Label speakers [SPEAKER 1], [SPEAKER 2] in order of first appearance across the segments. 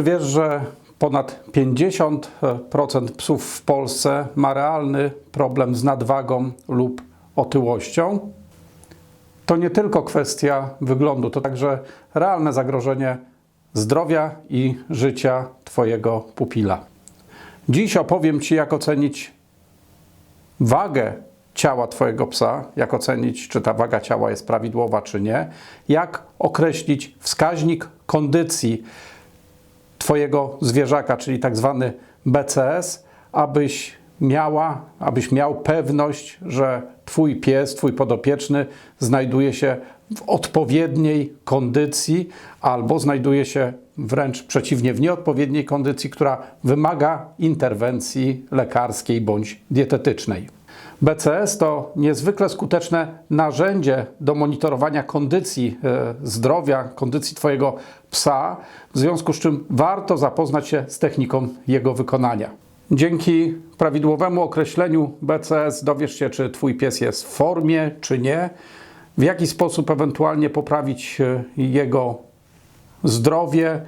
[SPEAKER 1] Czy wiesz, że ponad 50% psów w Polsce ma realny problem z nadwagą lub otyłością? To nie tylko kwestia wyglądu, to także realne zagrożenie zdrowia i życia Twojego pupila. Dziś opowiem Ci, jak ocenić wagę ciała Twojego psa, jak ocenić, czy ta waga ciała jest prawidłowa, czy nie, jak określić wskaźnik kondycji Twojego zwierzaka, czyli tak zwany BCS, abyś miała, abyś miał pewność, że Twój pies, Twój podopieczny znajduje się w odpowiedniej kondycji albo znajduje się wręcz przeciwnie, w nieodpowiedniej kondycji, która wymaga interwencji lekarskiej bądź dietetycznej. BCS to niezwykle skuteczne narzędzie do monitorowania kondycji e, zdrowia, kondycji Twojego psa, w związku z czym warto zapoznać się z techniką jego wykonania. Dzięki prawidłowemu określeniu BCS dowiesz się, czy Twój pies jest w formie, czy nie, w jaki sposób ewentualnie poprawić e, jego zdrowie.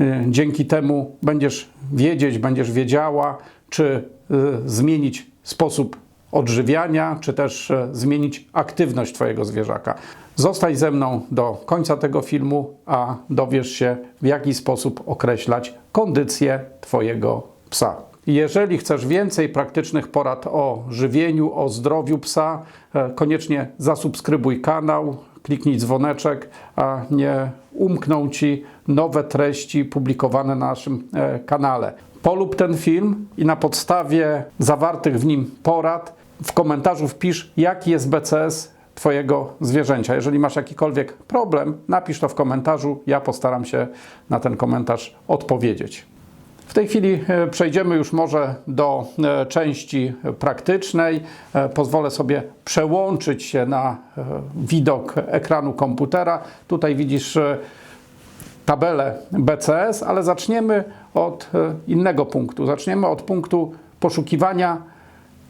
[SPEAKER 1] E, dzięki temu będziesz wiedzieć, będziesz wiedziała, czy zmienić sposób odżywiania, czy też e, zmienić aktywność Twojego zwierzaka. Zostań ze mną do końca tego filmu, a dowiesz się, w jaki sposób określać kondycję Twojego psa. Jeżeli chcesz więcej praktycznych porad o żywieniu, o zdrowiu psa, e, koniecznie zasubskrybuj kanał, kliknij dzwoneczek, a nie umkną Ci nowe treści publikowane na naszym e, kanale. Polub ten film i na podstawie zawartych w nim porad w komentarzu wpisz, jaki jest BCS Twojego zwierzęcia. Jeżeli masz jakikolwiek problem, napisz to w komentarzu. Ja postaram się na ten komentarz odpowiedzieć. W tej chwili e, przejdziemy już może do e, części praktycznej. E, pozwolę sobie przełączyć się na widok ekranu komputera. Tutaj widzisz tabelę BCS, ale zaczniemy od innego punktu. Zaczniemy od punktu poszukiwania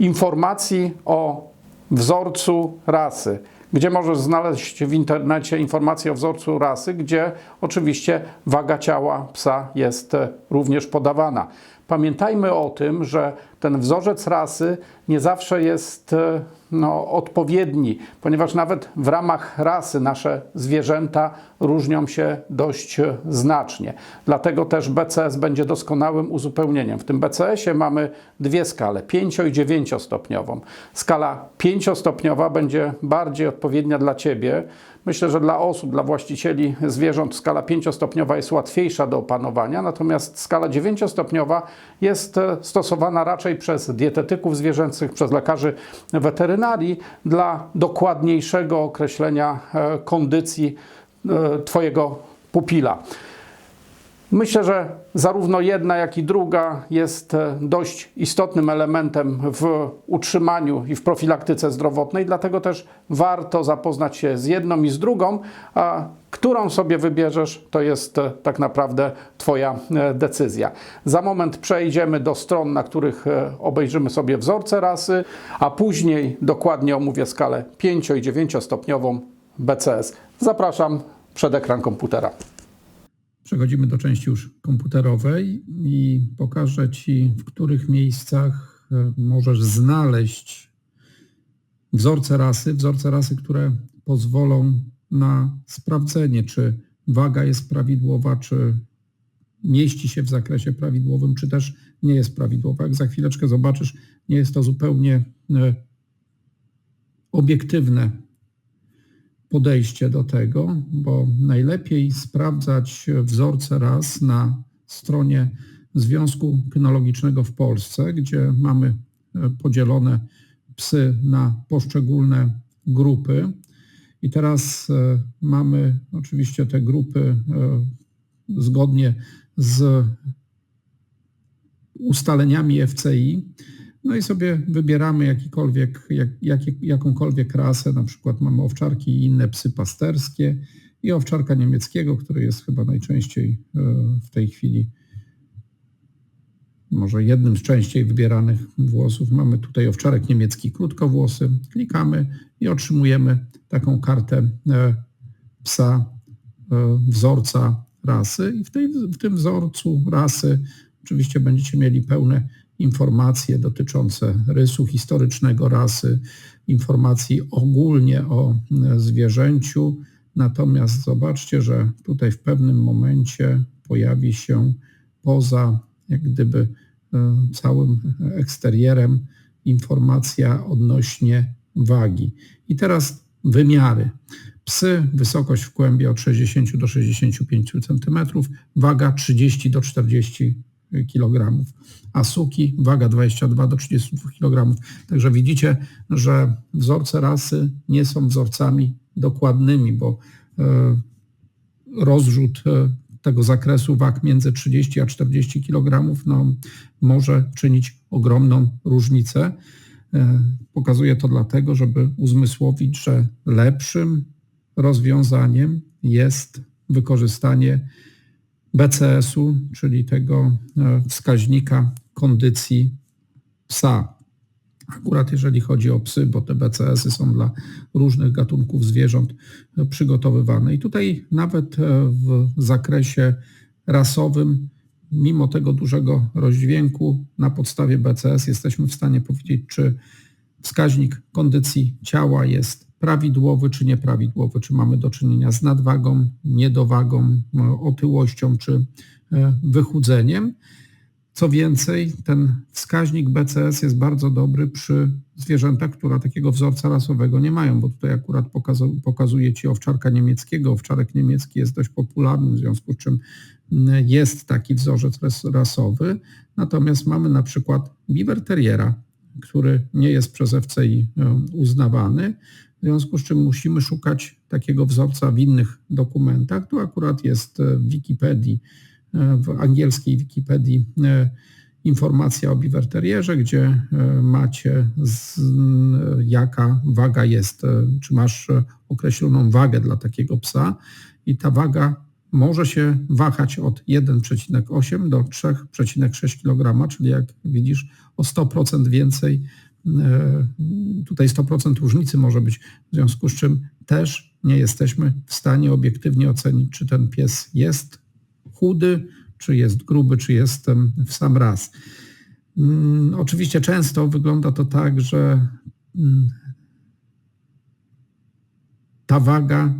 [SPEAKER 1] informacji o wzorcu rasy, gdzie możesz znaleźć w internecie informacje o wzorcu rasy, gdzie oczywiście waga ciała psa jest również podawana. Pamiętajmy o tym, że ten wzorzec rasy nie zawsze jest e, no, odpowiedni, ponieważ nawet w ramach rasy nasze zwierzęta różnią się dość znacznie. Dlatego też BCS będzie doskonałym uzupełnieniem. W tym BCS-ie mamy dwie skale, 5 i 9 stopniową. Skala 5 stopniowa będzie bardziej odpowiednia dla Ciebie, Myślę, że dla osób, dla właścicieli zwierząt skala 5-stopniowa jest łatwiejsza do opanowania, natomiast skala 9-stopniowa jest e, stosowana raczej przez dietetyków zwierzęcych, przez lekarzy weterynarii dla dokładniejszego określenia e, kondycji e, Twojego pupila. Myślę, że zarówno jedna, jak i druga jest e, dość istotnym elementem w utrzymaniu i w profilaktyce zdrowotnej, dlatego też warto zapoznać się z jedną i z drugą, a którą sobie wybierzesz, to jest e, tak naprawdę Twoja e, decyzja. Za moment przejdziemy do stron, na których obejrzymy sobie wzorce rasy, a później dokładnie omówię skalę 5 i 9 stopniową BCS. Zapraszam przed ekran komputera.
[SPEAKER 2] Przechodzimy do części już komputerowej i pokażę Ci, w których miejscach e, możesz znaleźć wzorce rasy, wzorce rasy, które pozwolą na sprawdzenie, czy waga jest prawidłowa, czy mieści się w zakresie prawidłowym, czy też nie jest prawidłowa. Jak za chwileczkę zobaczysz, nie jest to zupełnie e, obiektywne podejście do tego, bo najlepiej sprawdzać wzorce raz na stronie Związku Kynologicznego w Polsce, gdzie mamy e, podzielone psy na poszczególne grupy. I teraz e, mamy oczywiście te grupy e, zgodnie z ustaleniami FCI. No i sobie wybieramy jakikolwiek, jak, jak, jakąkolwiek rasę, na przykład mamy owczarki i inne psy pasterskie i owczarka niemieckiego, który jest chyba najczęściej e, w tej chwili może jednym z częściej wybieranych włosów. Mamy tutaj owczarek niemiecki krótkowłosy. Klikamy i otrzymujemy taką kartę e, psa, e, wzorca rasy i w, tej, w tym wzorcu rasy oczywiście będziecie mieli pełne informacje dotyczące rysu historycznego rasy, informacji ogólnie o e, zwierzęciu. Natomiast zobaczcie, że tutaj w pewnym momencie pojawi się poza jak gdyby e, całym eksterierem informacja odnośnie wagi. I teraz wymiary. Psy, wysokość w kłębie od 60 do 65 cm, waga 30 do 40 kg, a suki waga 22 do 32 kg. Także widzicie, że wzorce rasy nie są wzorcami dokładnymi, bo e, rozrzut e, tego zakresu wag między 30 a 40 kg no, może czynić ogromną różnicę. E, Pokazuję to dlatego, żeby uzmysłowić, że lepszym rozwiązaniem jest wykorzystanie BCS-u, czyli tego e, wskaźnika kondycji psa. Akurat jeżeli chodzi o psy, bo te BCS-y są dla różnych gatunków zwierząt e, przygotowywane. I tutaj nawet e, w zakresie rasowym, mimo tego dużego rozdźwięku, na podstawie BCS jesteśmy w stanie powiedzieć, czy wskaźnik kondycji ciała jest prawidłowy czy nieprawidłowy, czy mamy do czynienia z nadwagą, niedowagą, e, otyłością czy e, wychudzeniem. Co więcej, ten wskaźnik BCS jest bardzo dobry przy zwierzętach, które takiego wzorca rasowego nie mają, bo tutaj akurat pokazu, pokazuje Ci owczarka niemieckiego. Owczarek niemiecki jest dość popularny, w związku z czym jest taki wzorzec rasowy. Natomiast mamy na przykład Beaver Terriera, który nie jest przez FCI e, uznawany, w związku z czym musimy szukać takiego wzorca w innych dokumentach. Tu akurat jest w Wikipedii, w angielskiej Wikipedii informacja o biwerterierze, gdzie macie z, jaka waga jest, czy masz określoną wagę dla takiego psa i ta waga może się wahać od 1,8 do 3,6 kg, czyli jak widzisz o 100% więcej E, tutaj 100% różnicy może być, w związku z czym też nie jesteśmy w stanie obiektywnie ocenić, czy ten pies jest chudy, czy jest gruby, czy jest w sam raz. Mm, oczywiście często wygląda to tak, że mm, ta waga,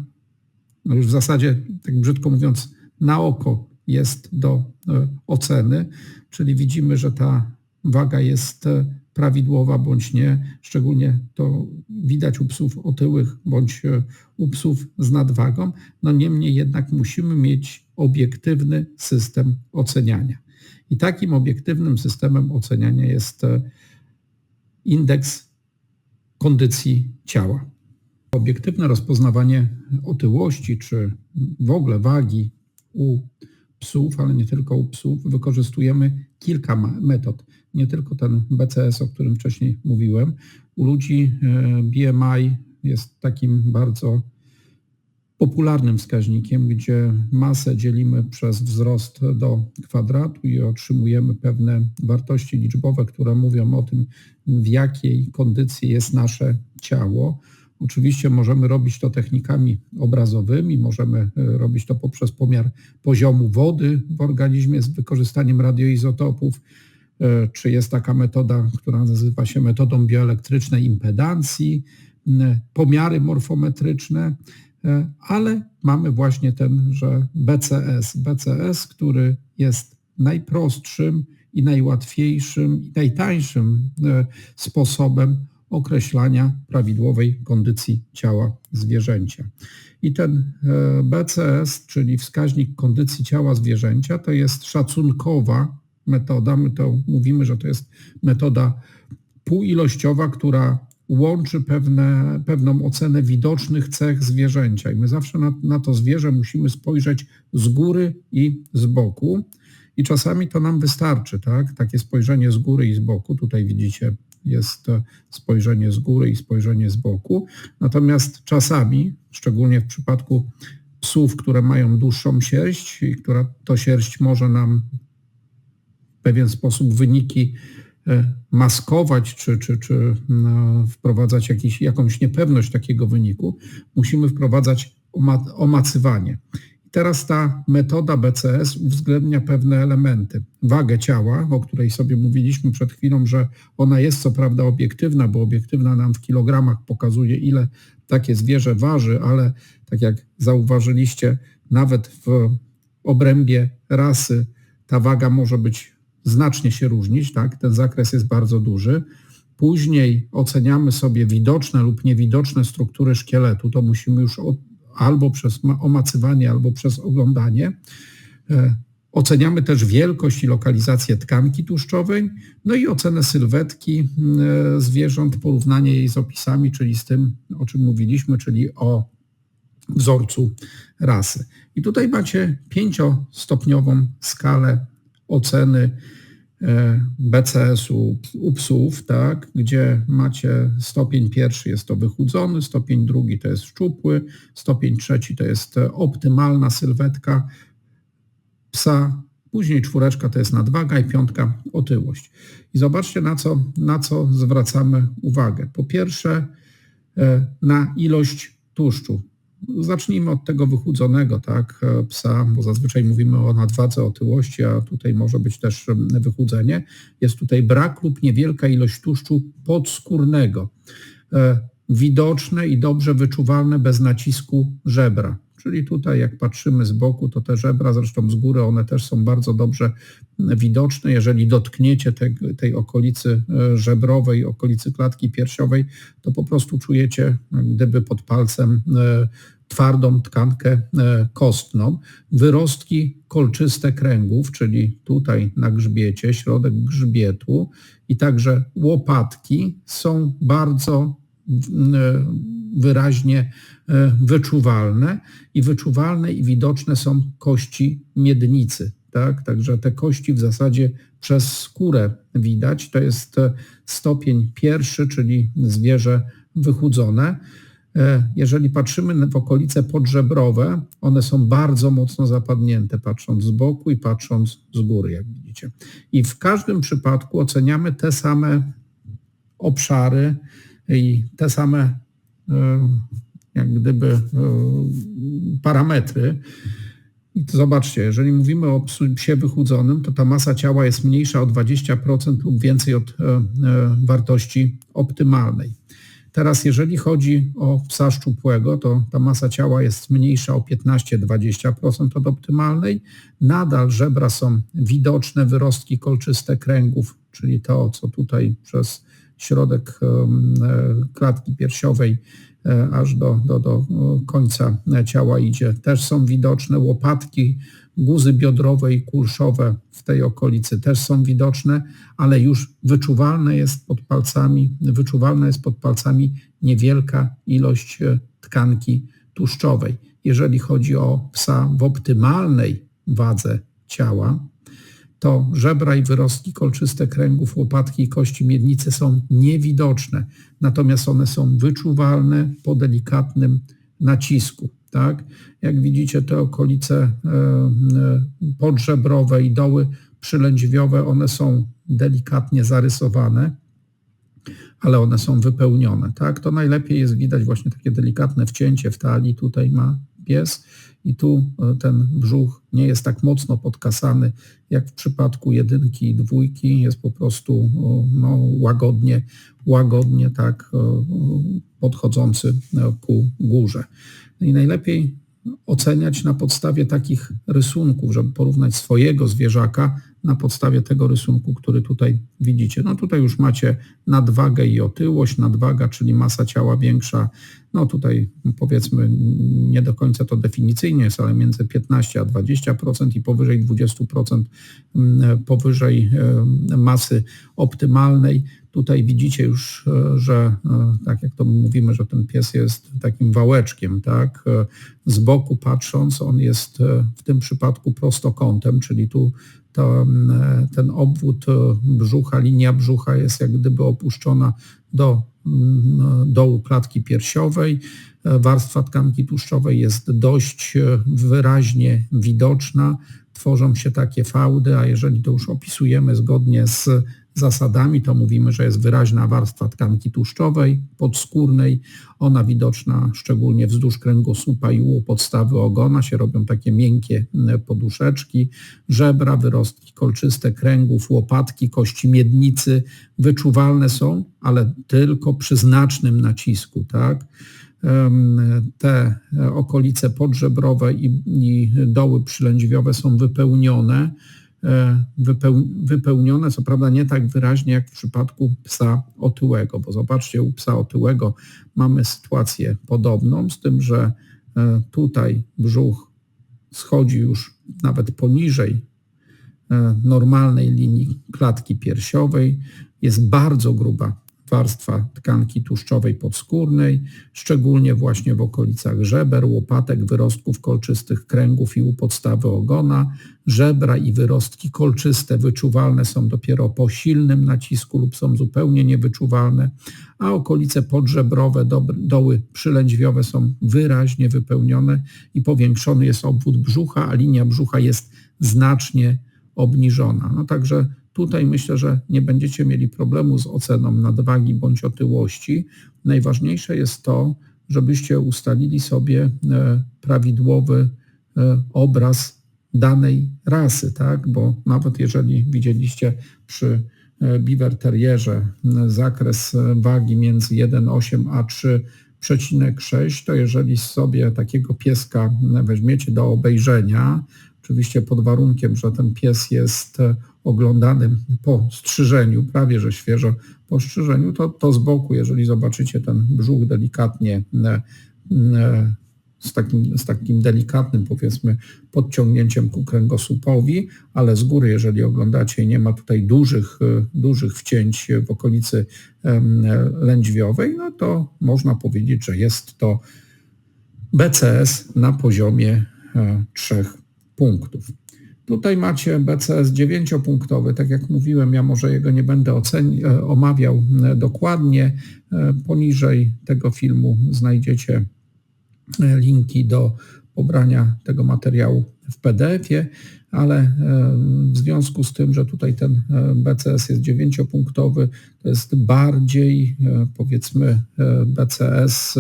[SPEAKER 2] no już w zasadzie, tak brzydko mówiąc, na oko jest do e, oceny, czyli widzimy, że ta waga jest e, prawidłowa bądź nie. Szczególnie to widać u psów otyłych bądź e, u psów z nadwagą. No niemniej jednak musimy mieć obiektywny system oceniania. I takim obiektywnym systemem oceniania jest e, indeks kondycji ciała. Obiektywne rozpoznawanie otyłości czy w ogóle wagi u psów, ale nie tylko u psów, wykorzystujemy kilka metod nie tylko ten BCS, o którym wcześniej mówiłem. U ludzi e, BMI jest takim bardzo popularnym wskaźnikiem, gdzie masę dzielimy przez wzrost do kwadratu i otrzymujemy pewne wartości liczbowe, które mówią o tym, w jakiej kondycji jest nasze ciało. Oczywiście możemy robić to technikami obrazowymi, możemy e, robić to poprzez pomiar poziomu wody w organizmie z wykorzystaniem radioizotopów. E, czy jest taka metoda, która nazywa się metodą bioelektrycznej impedancji, pomiary morfometryczne, e, ale mamy właśnie ten, że BCS. BCS, który jest najprostszym i najłatwiejszym i najtańszym sposobem określania prawidłowej kondycji ciała zwierzęcia. I ten BCS, czyli wskaźnik kondycji ciała zwierzęcia, to jest szacunkowa metoda. My to mówimy, że to jest metoda półoilościowa, która łączy pewne, pewną ocenę widocznych cech zwierzęcia. I my zawsze na, na to zwierzę musimy spojrzeć z góry i z boku. I czasami to nam wystarczy, tak? Takie spojrzenie z góry i z boku. Tutaj widzicie, jest spojrzenie z góry i spojrzenie z boku. Natomiast czasami, szczególnie w przypadku psów, które mają dłuższą sierść i która to sierść może nam pewien sposób wyniki e, maskować czy, czy, czy no, wprowadzać jakiś, jakąś niepewność takiego wyniku, musimy wprowadzać omacywanie. Teraz ta metoda BCS uwzględnia pewne elementy. Wagę ciała, o której sobie mówiliśmy przed chwilą, że ona jest co prawda obiektywna, bo obiektywna nam w kilogramach pokazuje, ile takie zwierzę waży, ale tak jak zauważyliście, nawet w obrębie rasy ta waga może być znacznie się różnić, tak? Ten zakres jest bardzo duży. Później oceniamy sobie widoczne lub niewidoczne struktury szkieletu. To musimy już albo przez omacywanie, albo przez oglądanie. E, oceniamy też wielkość i lokalizację tkanki tłuszczowej, no i ocenę sylwetki e, zwierząt, porównanie jej z opisami, czyli z tym, o czym mówiliśmy, czyli o wzorcu rasy. I tutaj macie pięciostopniową skalę oceny BCS-u u psów, tak, gdzie macie stopień pierwszy jest to wychudzony, stopień drugi to jest szczupły, stopień trzeci to jest optymalna sylwetka psa, później czwóreczka to jest nadwaga i piątka otyłość. I zobaczcie na co, na co zwracamy uwagę. Po pierwsze e, na ilość tłuszczu. Zacznijmy od tego wychudzonego tak, psa, bo zazwyczaj mówimy o nadwadze, otyłości, a tutaj może być też wychudzenie. Jest tutaj brak lub niewielka ilość tłuszczu podskórnego. E, widoczne i dobrze wyczuwalne bez nacisku żebra. Czyli tutaj jak patrzymy z boku, to te żebra, zresztą z góry, one też są bardzo dobrze widoczne. Jeżeli dotkniecie te, tej okolicy e, żebrowej, okolicy klatki piersiowej, to po prostu czujecie gdyby pod palcem e, twardą tkankę e, kostną. Wyrostki kolczyste kręgów, czyli tutaj na grzbiecie, środek grzbietu i także łopatki są bardzo wyraźnie e, wyczuwalne i wyczuwalne i widoczne są kości miednicy. Tak? Także te kości w zasadzie przez skórę widać. To jest e, stopień pierwszy, czyli zwierzę wychudzone. E, jeżeli patrzymy w okolice podżebrowe, one są bardzo mocno zapadnięte, patrząc z boku i patrząc z góry, jak widzicie. I w każdym przypadku oceniamy te same obszary i te same jak gdyby e, parametry. I to zobaczcie, jeżeli mówimy o psie wychudzonym, to ta masa ciała jest mniejsza o 20% lub więcej od e, wartości optymalnej. Teraz jeżeli chodzi o psa szczupłego, to ta masa ciała jest mniejsza o 15-20% od optymalnej. Nadal żebra są widoczne, wyrostki kolczyste kręgów, czyli to, co tutaj przez środek klatki piersiowej e, aż do, do, do końca ciała idzie. Też są widoczne łopatki, guzy biodrowe i kulszowe w tej okolicy też są widoczne, ale już wyczuwalne jest pod palcami, wyczuwalna jest pod palcami niewielka ilość e, tkanki tłuszczowej. Jeżeli chodzi o psa w optymalnej wadze ciała, to żebra i wyrostki kolczyste kręgów, łopatki i kości miednicy są niewidoczne, natomiast one są wyczuwalne po delikatnym nacisku. Tak? Jak widzicie, te okolice e, e, podżebrowe i doły przylędźwiowe, one są delikatnie zarysowane, ale one są wypełnione. Tak? To najlepiej jest widać właśnie takie delikatne wcięcie w talii. Tutaj ma i tu e, ten brzuch nie jest tak mocno podkasany jak w przypadku jedynki i dwójki, jest po prostu no, łagodnie, łagodnie tak e, podchodzący e, ku górze. I najlepiej oceniać na podstawie takich rysunków, żeby porównać swojego zwierzaka na podstawie tego rysunku, który tutaj widzicie. No tutaj już macie nadwagę i otyłość. Nadwaga, czyli masa ciała większa, no tutaj powiedzmy nie do końca to definicyjnie jest, ale między 15 a 20% i powyżej 20% mm, powyżej e, masy optymalnej. Tutaj widzicie już, e, że e, tak jak to mówimy, że ten pies jest takim wałeczkiem, tak? Z boku patrząc, on jest w tym przypadku prostokątem, czyli tu to, ten obwód brzucha, linia brzucha jest jak gdyby opuszczona do dołu klatki piersiowej. Warstwa tkanki tłuszczowej jest dość wyraźnie widoczna. Tworzą się takie fałdy, a jeżeli to już opisujemy zgodnie z zasadami, to mówimy, że jest wyraźna warstwa tkanki tłuszczowej podskórnej. Ona widoczna szczególnie wzdłuż kręgosłupa i u podstawy ogona się robią takie miękkie e, poduszeczki, żebra, wyrostki kolczyste kręgów, łopatki, kości miednicy wyczuwalne są, ale tylko przy znacznym nacisku, tak? te okolice podżebrowe i, i doły przylędźwiowe są wypełnione, e, wypeł, wypełnione, co prawda nie tak wyraźnie jak w przypadku psa otyłego, bo zobaczcie, u psa otyłego mamy sytuację podobną, z tym, że e, tutaj brzuch schodzi już nawet poniżej e, normalnej linii klatki piersiowej, jest bardzo gruba warstwa tkanki tłuszczowej podskórnej, szczególnie właśnie w okolicach żeber, łopatek, wyrostków kolczystych kręgów i u podstawy ogona. Żebra i wyrostki kolczyste wyczuwalne są dopiero po silnym nacisku lub są zupełnie niewyczuwalne, a okolice podżebrowe, doły przylędźwiowe są wyraźnie wypełnione i powiększony jest obwód brzucha, a linia brzucha jest znacznie obniżona. No także Tutaj myślę, że nie będziecie mieli problemu z oceną nadwagi bądź otyłości. Najważniejsze jest to, żebyście ustalili sobie e, prawidłowy e, obraz danej rasy, tak? Bo nawet jeżeli widzieliście przy e, Beaver Terrierze zakres wagi między 1,8 a 3,6, to jeżeli sobie takiego pieska weźmiecie do obejrzenia, oczywiście pod warunkiem, że ten pies jest oglądanym po strzyżeniu, prawie że świeżo po strzyżeniu, to, to z boku, jeżeli zobaczycie ten brzuch delikatnie e, e, z takim, z takim delikatnym, powiedzmy, podciągnięciem ku kręgosłupowi, ale z góry, jeżeli oglądacie, nie ma tutaj dużych, e, dużych wcięć w okolicy lędźwiowej, no to można powiedzieć, że jest to BCS na poziomie trzech punktów. Tutaj macie BCS 9-punktowy, tak jak mówiłem, ja może jego nie będę oceni- e, omawiał e, dokładnie. E, poniżej tego filmu znajdziecie linki do pobrania tego materiału w PDF-ie, ale w związku z tym, że tutaj ten BCS jest 9-punktowy, to jest bardziej powiedzmy BCS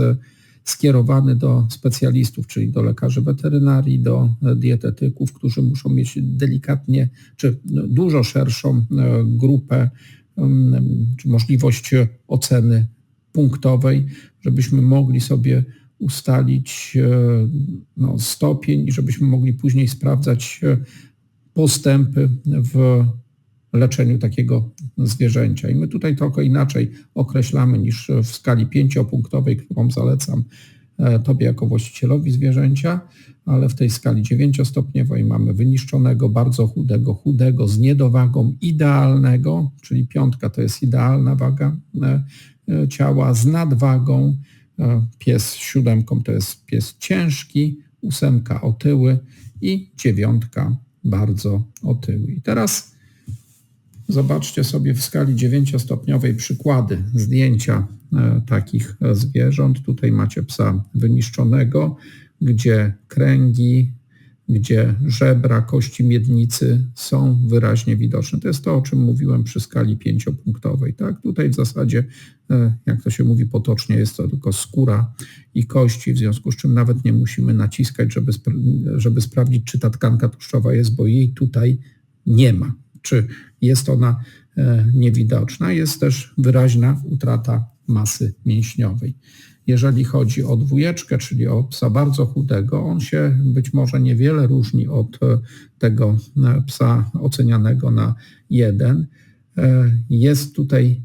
[SPEAKER 2] skierowany do specjalistów, czyli do lekarzy weterynarii, do dietetyków, którzy muszą mieć delikatnie czy dużo szerszą e, grupę czy możliwość oceny punktowej, żebyśmy mogli sobie ustalić e, no, stopień i żebyśmy mogli później sprawdzać e, postępy w leczeniu takiego zwierzęcia. I my tutaj trochę inaczej określamy niż w skali pięciopunktowej, którą zalecam e, Tobie jako właścicielowi zwierzęcia, ale w tej skali dziewięciostopniowej mamy wyniszczonego, bardzo chudego, chudego, z niedowagą idealnego, czyli piątka to jest idealna waga e, e, ciała, z nadwagą, pies siódemką to jest pies ciężki, ósemka otyły i dziewiątka bardzo otyły. I teraz Zobaczcie sobie w skali 9-stopniowej przykłady zdjęcia e, takich zwierząt. Tutaj macie psa wyniszczonego, gdzie kręgi, gdzie żebra, kości miednicy są wyraźnie widoczne. To jest to, o czym mówiłem przy skali pięciopunktowej. Tak? Tutaj w zasadzie, e, jak to się mówi potocznie, jest to tylko skóra i kości, w związku z czym nawet nie musimy naciskać, żeby, żeby sprawdzić, czy ta tkanka tłuszczowa jest, bo jej tutaj nie ma czy jest ona e, niewidoczna, jest też wyraźna utrata masy mięśniowej. Jeżeli chodzi o dwójeczkę, czyli o psa bardzo chudego, on się być może niewiele różni od e, tego e, psa ocenianego na jeden. Jest tutaj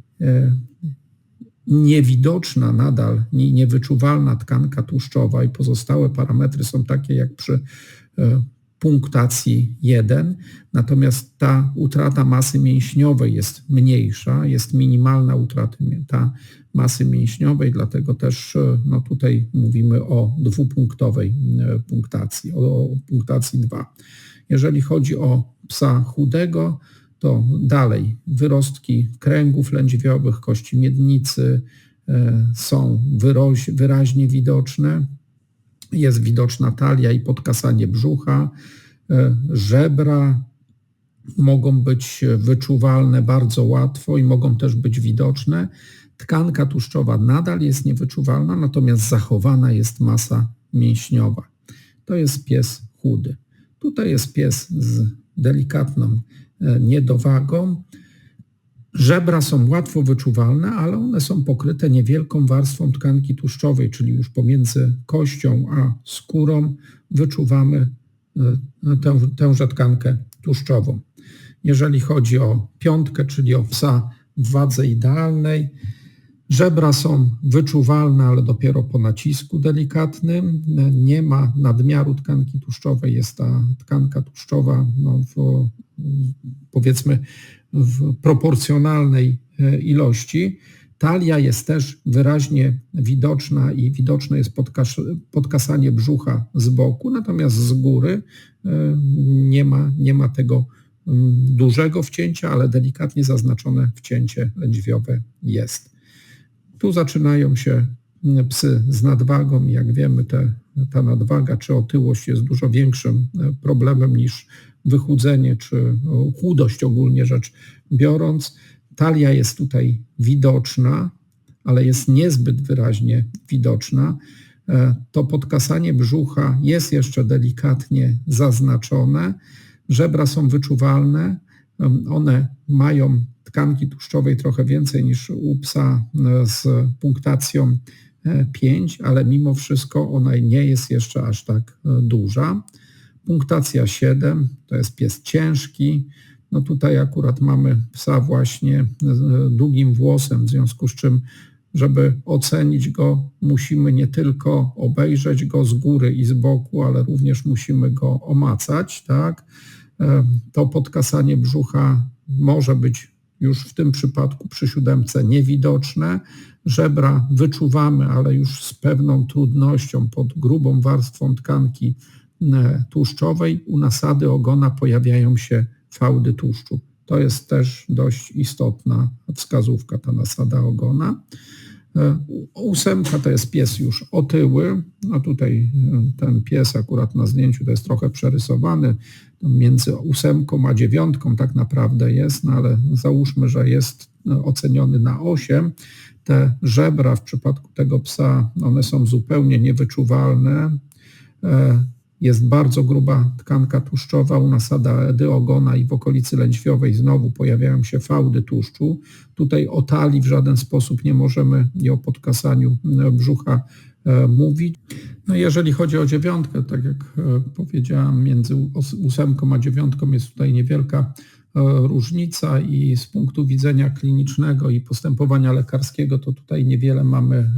[SPEAKER 2] niewidoczna nadal, niewyczuwalna tkanka tłuszczowa i pozostałe parametry są takie jak przy punktacji 1, natomiast ta utrata masy mięśniowej jest mniejsza, jest minimalna utrata ta masy mięśniowej, dlatego też e, no tutaj mówimy o dwupunktowej e, punktacji, o punktacji 2. Jeżeli chodzi o psa chudego, to dalej wyrostki kręgów lędźwiowych, kości miednicy e, są wyraźnie widoczne, jest widoczna talia i podkasanie brzucha, e, żebra mogą być wyczuwalne bardzo łatwo i mogą też być widoczne. Tkanka tłuszczowa nadal jest niewyczuwalna, natomiast zachowana jest masa mięśniowa. To jest pies chudy. Tutaj jest pies z delikatną e, niedowagą. Żebra są łatwo wyczuwalne, ale one są pokryte niewielką warstwą tkanki tłuszczowej, czyli już pomiędzy kością a skórą wyczuwamy e, tę, tęże tkankę tłuszczową. Jeżeli chodzi o piątkę, czyli o psa w wadze idealnej, żebra są wyczuwalne, ale dopiero po nacisku delikatnym. Nie ma nadmiaru tkanki tłuszczowej, jest ta tkanka tłuszczowa no, w, powiedzmy w proporcjonalnej e, ilości. Talia jest też wyraźnie widoczna i widoczne jest podkas podkasanie brzucha z boku, natomiast z góry e, nie ma, nie ma tego mm, dużego wcięcia, ale delikatnie zaznaczone wcięcie lędźwiowe jest. Tu zaczynają się mm, psy z nadwagą. Jak wiemy, te, ta nadwaga czy otyłość jest dużo większym e, problemem niż wychudzenie czy chudość ogólnie rzecz biorąc. Talia jest tutaj widoczna, ale jest niezbyt wyraźnie widoczna. E, to podkasanie brzucha jest jeszcze delikatnie zaznaczone. Żebra są wyczuwalne. One mają tkanki tłuszczowej trochę więcej niż u psa e, z punktacją 5, ale mimo wszystko ona nie jest jeszcze aż tak duża. Punktacja 7 to jest pies ciężki. No tutaj akurat mamy psa właśnie z długim włosem, w związku z czym, żeby ocenić go, musimy nie tylko obejrzeć go z góry i z boku, ale również musimy go omacać. Tak? To podkasanie brzucha może być już w tym przypadku przy siódemce niewidoczne. Żebra wyczuwamy, ale już z pewną trudnością pod grubą warstwą tkanki E, tłuszczowej u nasady ogona pojawiają się fałdy tłuszczu. To jest też dość istotna wskazówka, ta nasada ogona. E, ósemka to jest pies już otyły. No tutaj e, ten pies akurat na zdjęciu to jest trochę przerysowany. Między ósemką a dziewiątką tak naprawdę jest, no ale załóżmy, że jest oceniony na 8. Te żebra w przypadku tego psa, one są zupełnie niewyczuwalne jest bardzo gruba tkanka tłuszczowa u nasada dyogona i w okolicy lędźwiowej znowu pojawiają się fałdy tłuszczu. Tutaj o talii w żaden sposób nie możemy i o podkasaniu e, brzucha e, mówić. No jeżeli chodzi o dziewiątkę, tak jak e, powiedziałam, między ósemką a dziewiątką jest tutaj niewielka różnica i z punktu widzenia klinicznego i postępowania lekarskiego to tutaj niewiele mamy, e,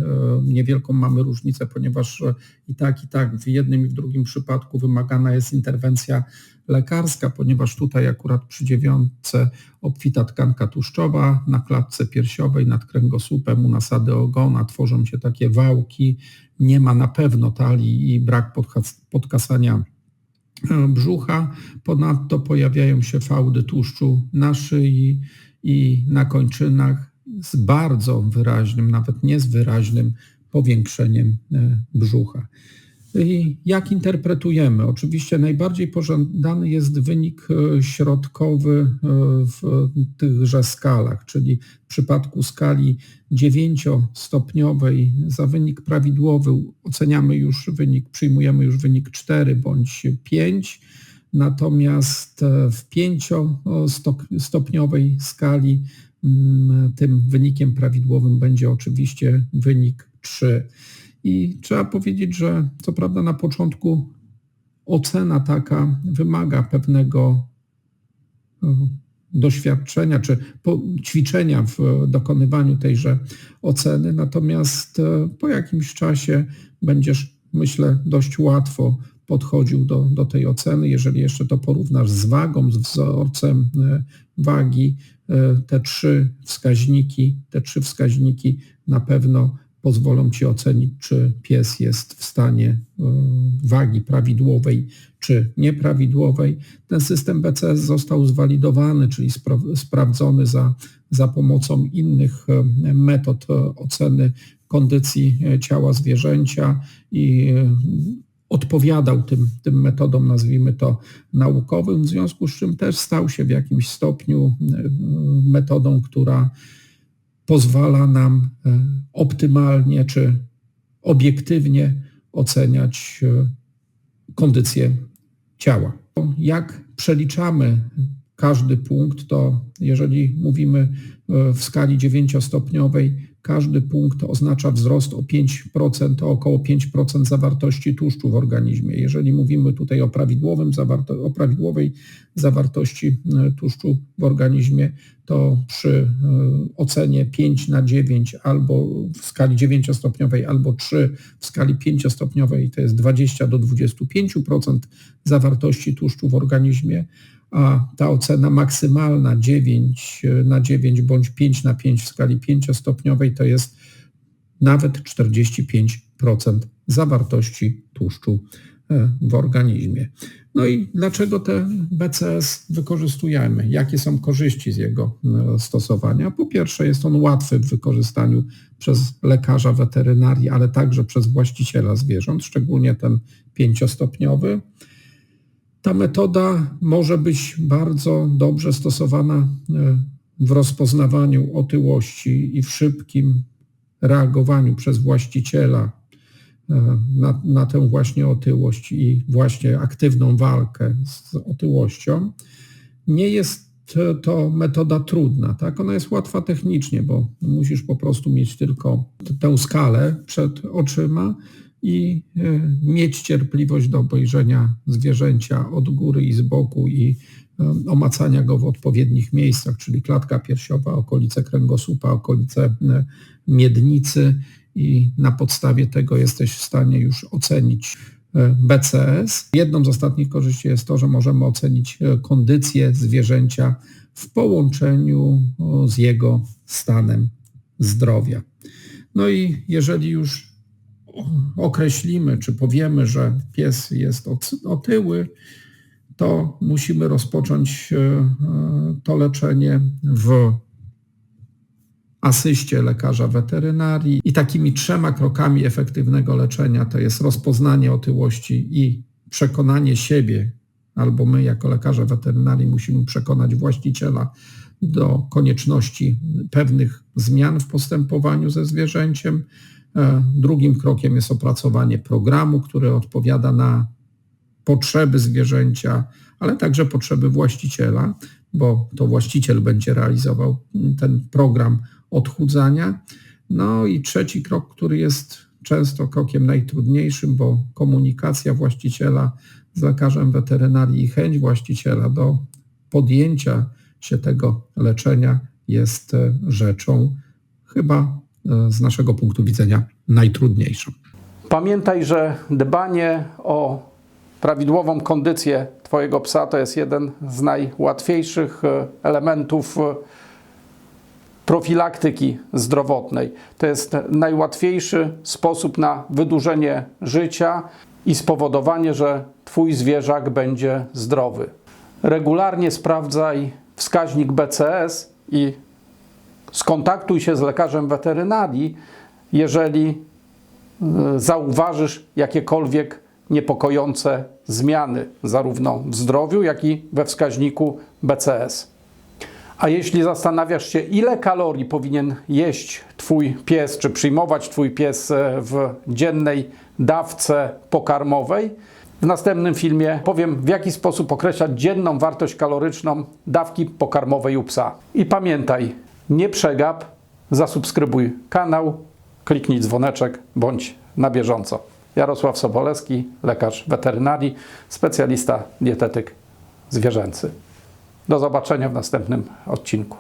[SPEAKER 2] niewielką mamy różnicę, ponieważ e, i tak, i tak w jednym i w drugim przypadku wymagana jest interwencja lekarska, ponieważ tutaj akurat przy dziewiątce obfita tkanka tłuszczowa, na klatce piersiowej nad kręgosłupem u nasady ogona tworzą się takie wałki, nie ma na pewno talii i brak podkasania brzucha. Ponadto pojawiają się fałdy tłuszczu na szyi i na kończynach z bardzo wyraźnym, nawet nie z wyraźnym powiększeniem e, brzucha. I jak interpretujemy? Oczywiście najbardziej pożądany jest wynik e, środkowy e, w tychże skalach, czyli w przypadku skali 9-stopniowej za wynik prawidłowy oceniamy już wynik, przyjmujemy już wynik 4 bądź 5, natomiast e, w 5-stopniowej skali mm, tym wynikiem prawidłowym będzie oczywiście wynik 3. I trzeba powiedzieć, że co prawda na początku ocena taka wymaga pewnego e, doświadczenia czy ćwiczenia w dokonywaniu tejże oceny, natomiast e, po jakimś czasie będziesz, myślę, dość łatwo podchodził do, do tej oceny. Jeżeli jeszcze to porównasz z wagą, z wzorcem e, wagi, te trzy wskaźniki, te trzy wskaźniki na pewno pozwolą Ci ocenić, czy pies jest w stanie e, wagi prawidłowej czy nieprawidłowej. Ten system BCS został zwalidowany, czyli spra sprawdzony za, za pomocą innych e, metod e, oceny kondycji ciała zwierzęcia i odpowiadał tym, tym metodom, nazwijmy to naukowym, w związku z czym też stał się w jakimś stopniu metodą, która pozwala nam e, optymalnie czy obiektywnie oceniać e, kondycję ciała. Jak przeliczamy każdy punkt, to jeżeli mówimy e, w skali 9-stopniowej, każdy punkt oznacza wzrost o 5%, o około 5% zawartości tłuszczu w organizmie. Jeżeli mówimy tutaj o, prawidłowym zawarto, o prawidłowej zawartości e, tłuszczu w organizmie, to przy e, ocenie 5 na 9 albo w skali 9-stopniowej, albo 3 w skali 5-stopniowej to jest 20 do 25% zawartości tłuszczu w organizmie, a ta ocena maksymalna 9 na 9 bądź 5 na 5 w skali 5-stopniowej to jest nawet 45% zawartości tłuszczu e, w organizmie. No i dlaczego te BCS wykorzystujemy? Jakie są korzyści z jego e, stosowania? Po pierwsze, jest on łatwy w wykorzystaniu przez lekarza weterynarii, ale także przez właściciela zwierząt, szczególnie ten pięciostopniowy. Ta metoda może być bardzo dobrze stosowana e, w rozpoznawaniu otyłości i w szybkim reagowaniu przez właściciela e, na, na tę właśnie otyłość i właśnie aktywną walkę z otyłością. Nie jest to metoda trudna, tak? Ona jest łatwa technicznie, bo musisz po prostu mieć tylko tę skalę przed oczyma i e, mieć cierpliwość do obejrzenia zwierzęcia od góry i z boku i e, omacania go w odpowiednich miejscach, czyli klatka piersiowa, okolice kręgosłupa, okolice e, miednicy i na podstawie tego jesteś w stanie już ocenić BCS. Jedną z ostatnich korzyści jest to, że możemy ocenić kondycję zwierzęcia w połączeniu z jego stanem zdrowia. No i jeżeli już określimy, czy powiemy, że pies jest otyły, to musimy rozpocząć e, to leczenie w asyście lekarza weterynarii. I takimi trzema krokami efektywnego leczenia to jest rozpoznanie otyłości i przekonanie siebie, albo my jako lekarze weterynarii musimy przekonać właściciela do konieczności pewnych zmian w postępowaniu ze zwierzęciem. E, drugim krokiem jest opracowanie programu, który odpowiada na potrzeby zwierzęcia, ale także potrzeby właściciela, bo to właściciel będzie realizował ten program odchudzania. No i trzeci krok, który jest często krokiem najtrudniejszym, bo komunikacja właściciela z lekarzem weterynarii i chęć właściciela do podjęcia się tego leczenia jest e, rzeczą chyba z naszego punktu widzenia najtrudniejszą.
[SPEAKER 1] Pamiętaj, że dbanie o prawidłową kondycję Twojego psa to jest jeden z najłatwiejszych e, elementów profilaktyki zdrowotnej. To jest najłatwiejszy sposób na wydłużenie życia i spowodowanie, że Twój zwierzak będzie zdrowy. Regularnie sprawdzaj wskaźnik BCS i skontaktuj się z lekarzem weterynarii, jeżeli y, zauważysz jakiekolwiek niepokojące zmiany, zarówno w zdrowiu, jak i we wskaźniku BCS. A jeśli zastanawiasz się, ile kalorii powinien jeść Twój pies, czy przyjmować Twój pies e, w dziennej dawce pokarmowej, w następnym filmie powiem, w jaki sposób określać dzienną wartość kaloryczną dawki pokarmowej u psa. I pamiętaj, nie przegap, zasubskrybuj kanał, kliknij dzwoneczek, bądź na bieżąco. Jarosław Sobolewski, lekarz weterynarii, specjalista dietetyk zwierzęcy. Do zobaczenia w następnym odcinku.